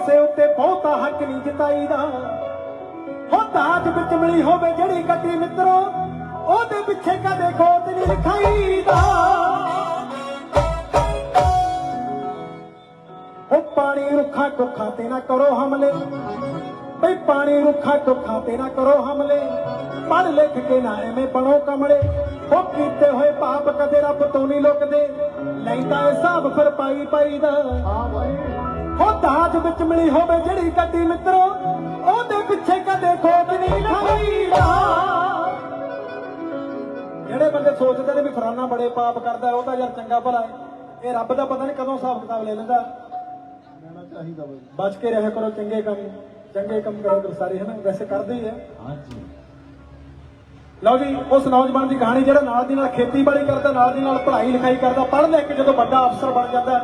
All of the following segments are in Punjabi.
ਕਿਸੇ ਉੱਤੇ ਬਹੁਤਾ ਹੱਕ ਨਹੀਂ ਜਤਾਈਦਾ। ਹੋ ਦਾਜ ਵਿੱਚ ਮਿਲੀ ਹੋਵੇ ਜਿਹੜੀ ਗੱਡੀ ਮਿੱਤਰੋ, ਉਹਦੇ ਪਿੱਛੇ ਕਦੇ ਖੋਤ ਨਹੀਂ ਲਿਖਾਈਦਾ ਹੋ ਪਾਣੀ ਰੁੱਖਾਂ ਟੁੱਖਾਂ ਤੇ ਨਾ ਕਰੋ ਹਮਲੇ। ਬਈ ਪਾਣੀ ਰੁੱਖਾਂ ਟੁੱਖਾਂ ਤੇ ਨਾ ਕਰੋ ਹਮਲੇ। ਪੜ ਲਿਖ ਕੇ ਨਾ ਐਵੇਂ ਬਣੋ ਕਮਲੇ। ਉਹ ਕੀਤੇ ਹੋਏ ਪਾਪ ਕਦੇ ਰੱਬ ਤੋਂ ਨਹੀਂ ਲੁਕਦੇ। ਲੈਂਦਾ ਏ ਹਿਸਾਬ ਫਿਰ ਪਾਈ ਪਾਈ ਦਾ ਹਾਂ ਭਾਈ। ਹੋ ਦਾਜ ਵਿੱਚ ਮਿਲੀ ਹੋਵੇ ਜਿਹੜੀ ਗੱਡੀ ਮਿੱਤਰੋ ਉਹਦੇ ਪਿੱਛੇ ਕਦੇ ਖੋਟ ਨਹੀਂ ਖਾਈਦਾ ਜਿਹੜੇ ਬੰਦੇ ਸੋਚਦੇ ਨੇ ਵੀ ਫਰਾਨਾ ਬੜੇ ਪਾਪ ਕਰਦਾ ਉਹ ਤਾਂ ਯਾਰ ਚੰਗਾ ਭਲਾ ਹੈ। ਇਹ ਰੱਬ ਦਾ ਪਤਾ ਨਹੀਂ ਕਦੋਂ ਹਿਸਾਬ ਕਿਤਾਬ ਲੈ ਲੈਂਦਾ। ਲੈਣਾ ਚਾਹੀਦਾ ਭਾਈ ਬਚ ਕੇ ਰਹਿਆ ਕਰੋ ਚੰਗੇ ਕੰਮ ਚੰਗੇ ਕੰਮ ਕਰੋ ਕਰੋ ਸਾਰੇ ਹਨਾ ਵੈਸੇ ਕਰਦੇ ਹੀ ਆ। ਹਾਂਜੀ। ਲਓ ਜੀ ਉਸ ਨੌਜਵਾਨ ਦੀ ਕਹਾਣੀ ਜਿਹੜਾ ਨਾਲ ਦੀ ਨਾਲ ਖੇਤੀਬਾੜੀ ਕਰਦਾ ਨਾਲ ਦੀ ਨਾਲ ਪੜ੍ਹਾਈ ਲਿਖਾਈ ਕਰਦਾ ਪੜ੍ਹ ਲਿਖ ਕੇ ਜਦੋਂ ਵੱਡਾ ਅਫਸਰ ਬਣ ਜਾਂਦਾ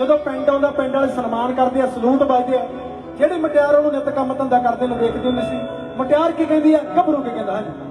ਜਦੋਂ ਪਿੰਡ ਆਉਂਦਾ, ਪਿੰਡ ਵਾਲੇ ਸਨਮਾਨ ਕਰਦੇ ਆ, ਸਲੂਟ ਵੱਜਦੇ ਆ। ਜਿਹੜੇ ਮਟਿਆਰ ਉਹਨੂੰ ਨਿਤ ਕੰਮ ਧੰਦਾ ਕਰਦੇ ਨੂੰ, ਵੇਖਦੀ ਹੁੰਦੇ ਸੀ। ਮਟਿਆਰ ਕੀ ਕਹਿੰਦੀ ਆ? ਗੱਭਰੂ ਕੀ ਕਹਿੰਦਾ, ਹਾਂਜੀ।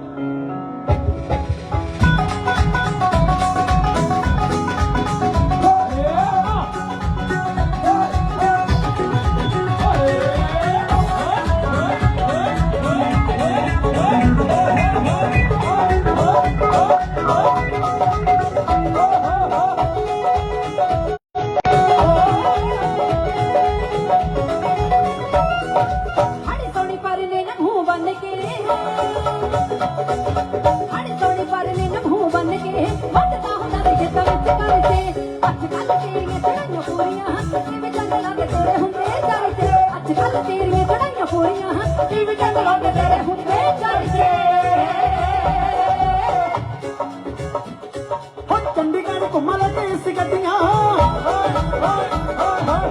ਚੰਡੀਗੜ੍ਹ ਘੁੰਮਣ ਲੈ ਤੇ ਇਸ ਗੱਡੀਆਂ।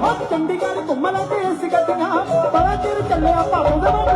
ਹੋ ਚੰਡੀਗੜ੍ਹ ਘੁੰਮ ਲੈ ਤੇ ਇਸ ਗੱਡੀਆਂ। ਬੜਾ ਚਿਰ ਚੱਲਿਆ ਭਾਵੇਂ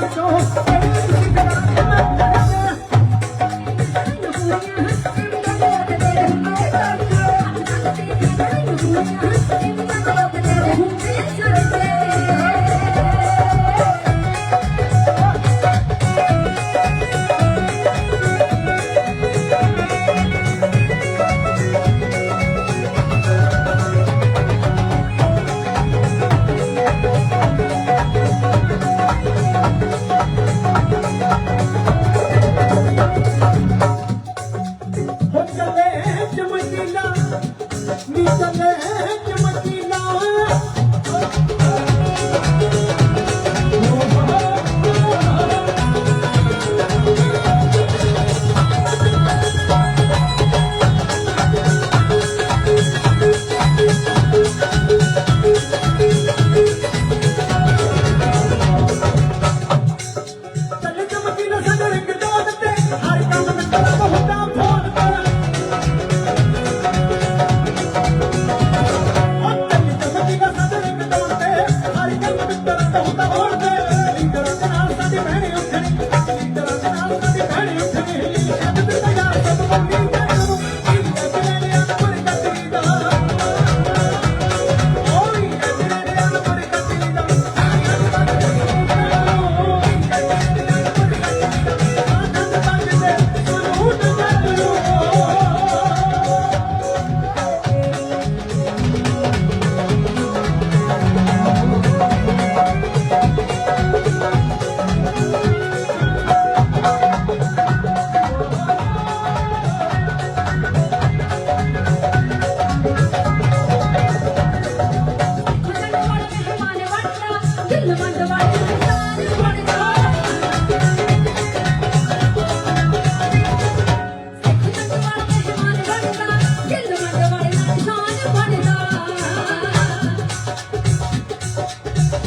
ਹੁਣ चले चमकीला नी चले Lord,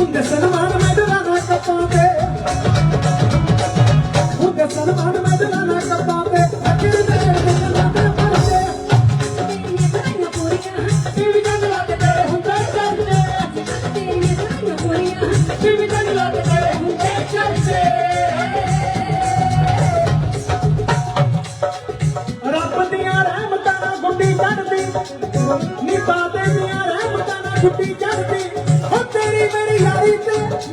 ਜਾ ਕੇ ਮਾਲ ਚੋਂ ਕੱਪਾਂ ਤੇ ਉਹਦੇ ਸਨਮਾਨ ਮੈਡਲਾਂ ਨਾਲ ਕੱਪਾਂ ਤੇ ਅਖਿਰ ਦੇ ਗੱਲਾਂ ਤੇ ਪਰਦੇ ਤੇਰੀਆਂ ਕੜਾਈਆਂ ਪੂਰੀਆਂ ਟੀਵੀ ਜੰਗ ਲੱਗ ਤੇਰੇ ਹੁੰਦੇ ਚਰਚੇ ਤੇਰੀਆਂ ਕੜਾਈਆਂ ਪੂਰੀਆਂ ਟੀਵੀ ਜੰਗ ਲੱਗ ਤੇਰੇ ਹੁੰਦੇ ਚਰਚੇ ਰੱਬ ਦੀਆਂ ਰਹਿਮਤਾਂ ਨਾਲ ਗੁੱਡੀ ਚੜਦੀ ਨੀ ਬਾਬੇ ਦੀਆਂ ਰਹਿਮਤਾਂ ਨਾਲ ਗੁੱਡੀ ਚੜਦੀ ਹੋ ਤੇਰੀ ਮੇਰੀ ਯਾਰੀ